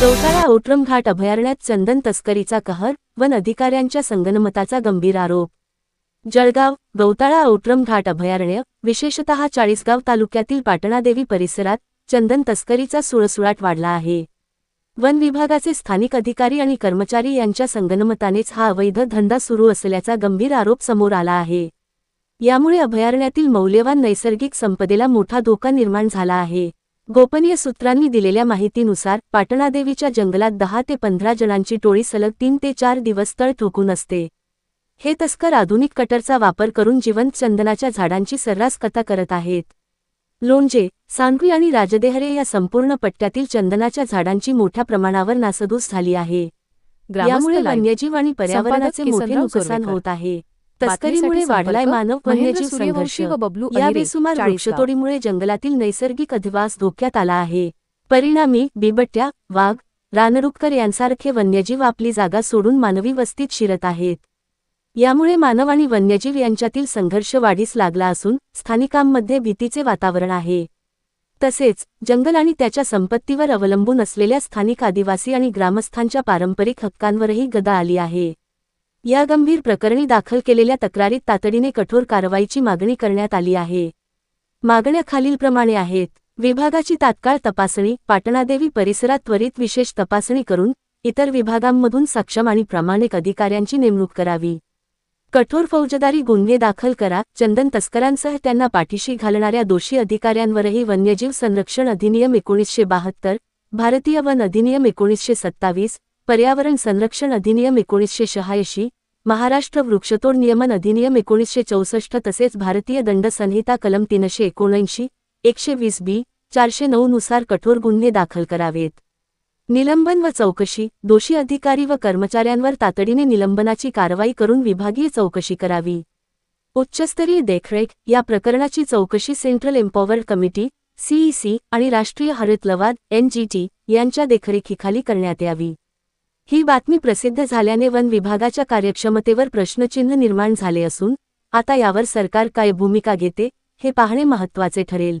गौताळा औट्रम घाट अभयारण्यात चंदन तस्करीचा कहर वन अधिकाऱ्यांच्या संगनमताचा गंभीर आरोप. जळगाव गौताळा औट्रम घाट अभयारण्य विशेषतः चाळीसगाव तालुक्यातील पाटणादेवी परिसरात चंदन तस्करीचा सुळसुळाट वाढला आहे. वन विभागाचे स्थानिक अधिकारी आणि कर्मचारी यांच्या संगनमतानेच हा अवैध धंदा सुरू असल्याचा गंभीर आरोप समोर आला आहे. यामुळे अभयारण्यातील मौल्यवान नैसर्गिक संपदेला मोठा धोका निर्माण झाला आहे. गोपनीय सूत्रांनी दिलेल्या माहितीनुसार पाटणादेवीच्या जंगलात दहा ते पंधरा जणांची टोळी सलग तीन ते चार दिवस तळ ठोकून असते. हे तस्कर आधुनिक कटरचा वापर करून जिवंत चंदनाच्या झाडांची सर्रास कथा करत आहेत. लोणजे सांगवी आणि राजदेहरे या संपूर्ण पट्ट्यातील चंदनाच्या झाडांची मोठ्या प्रमाणावर नासधूस झाली आहे. यामुळे वन्यजीव आणि पर्यावरणाचे मोठे नुकसान होत आहे. तस्करीमुळे वाढलाय मानव वन्यजीव संघर्ष. या बेसुमार वृक्षतोडीमुळे जंगलातील नैसर्गिक अधिवास धोक्यात आला आहे. परिणामी बिबट्या वाघ रानरुपकर यांसारखे वन्यजीव आपली जागा सोडून मानवी वस्तीत शिरत आहेत. यामुळे मानव आणि वन्यजीव यांच्यातील संघर्ष वाढीस लागला असून स्थानिकांमध्ये भीतीचे वातावरण आहे. तसेच जंगल आणि त्याच्या संपत्तीवर अवलंबून असलेल्या स्थानिक आदिवासी आणि ग्रामस्थांच्या पारंपरिक हक्कांवरही गदा आली आहे. या गंभीर प्रकरणी दाखल केलेल्या तक्रारीत तातडीने कठोर कारवाईची मागणी करण्यात आली आहे. मागण्या खालीलप्रमाणे आहेत. विभागाची तात्काळ तपासणी पाटणादेवी परिसरात त्वरित विशेष तपासणी करून इतर विभागांमधून सक्षम आणि प्रामाणिक अधिकाऱ्यांची नेमणूक करावी. कठोर फौजदारी गुन्हे दाखल करा चंदन तस्करांसह त्यांना पाठीशी घालणाऱ्या दोषी अधिकाऱ्यांवरही वन्यजीव संरक्षण अधिनियम एकोणीसशे बाहत्तर भारतीय वन अधिनियम एकोणीसशे सत्तावीस पर्यावरण संरक्षण अधिनियम एकोणीसशे शहाऐंशी महाराष्ट्र वृक्षतोड नियमन अधिनियम एकोणीसशे चौसष्ट तसेच भारतीय दंड संहिता कलम तीनशे एकोणऐंशी एकशे वीस बी चारशे नऊ नुसार कठोर गुन्हे दाखल करावेत. निलंबन व चौकशी दोषी अधिकारी व कर्मचाऱ्यांवर तातडीने निलंबनाची कारवाई करून विभागीय चौकशी करावी. उच्चस्तरीय देखरेख या प्रकरणाची चौकशी सेंट्रल एम्पॉवर्ड कमिटी सीईसी आणि राष्ट्रीय हरित लवाद एनजीटी यांच्या देखरेखीखाली करण्यात यावी. ही बातमी प्रसिद्ध झाल्याने वन विभागाच्या कार्यक्षमतेवर प्रश्नचिन्ह निर्माण झाले असून आता यावर सरकार काय भूमिका घेते हे पाहणे महत्त्वाचे ठरेल.